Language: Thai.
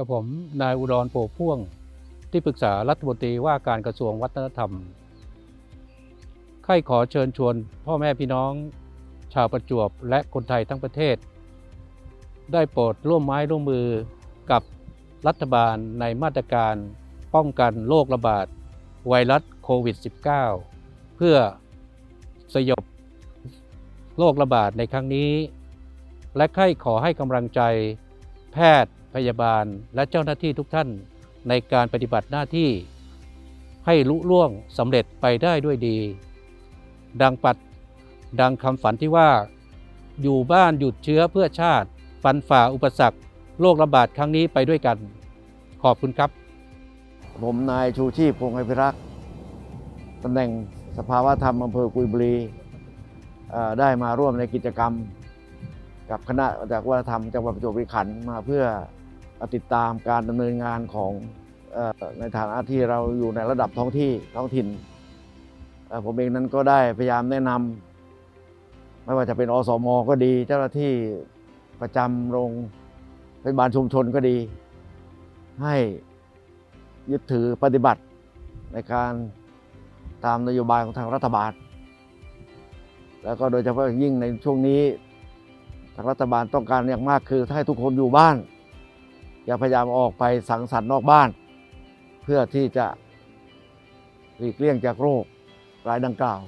กับผมนายอุดรโผพ่วง ที่ปรึกษารัฐมนตรีว่าการกระทรวงวัฒนธรรมใครขอเชิญชวนพ่อแม่พี่น้อง ชาวประจวบและคนไทยทั้งประเทศ ได้โปรดร่วมไม้ร่วมมือกับรัฐบาลในมาตรการป้องกันโรคระบาดไวรัสโควิด -19 เพื่อสยบโรคระบาดในครั้งนี้ และใครขอให้กำลังใจแพทย์ พยาบาลและเจ้าหน้าที่ทุกท่านในการปฏิบัติหน้าที่ให้ลุล่วงสำเร็จไปได้ด้วยดี ดังปัดดังคำฝันที่ว่า อยู่บ้านหยุดเชื้อเพื่อชาติฟันฝ่าอุปสรรคโรคระบาดครั้งนี้ไปด้วยกัน ขอบคุณครับ ผมนายชูชีพคงไอภิรักษ์ตำแหน่งสภาวะธรรมอำเภอกุยบุรีได้มาร่วมในกิจกรรม กับคณะจากวัฒนธรรมจังหวัดประจวบคีรีขันธ์มาเพื่อติดตามการดำเนินงานของในฐานะที่เราอยู่ในระดับท้องที่ท้องถิ่น ผมเองนั้นก็ได้พยายามแนะนำไม่ว่าจะเป็นอสมก็ดี เจ้าหน้าที่ประจำโรงพยาบาลชุมชนก็ดี ให้ยึดถือปฏิบัติในการตามนโยบายของทางรัฐบาล แล้วก็โดยเฉพาะยิ่งในช่วงนี้ ทางรัฐบาลต้องการอย่างมากคือให้ทุกคนอยู่บ้าน อย่าพยายามออกไปสังสรรค์นอกบ้าน เพื่อที่จะหลีกเลี่ยงจากโรครายดังกล่าว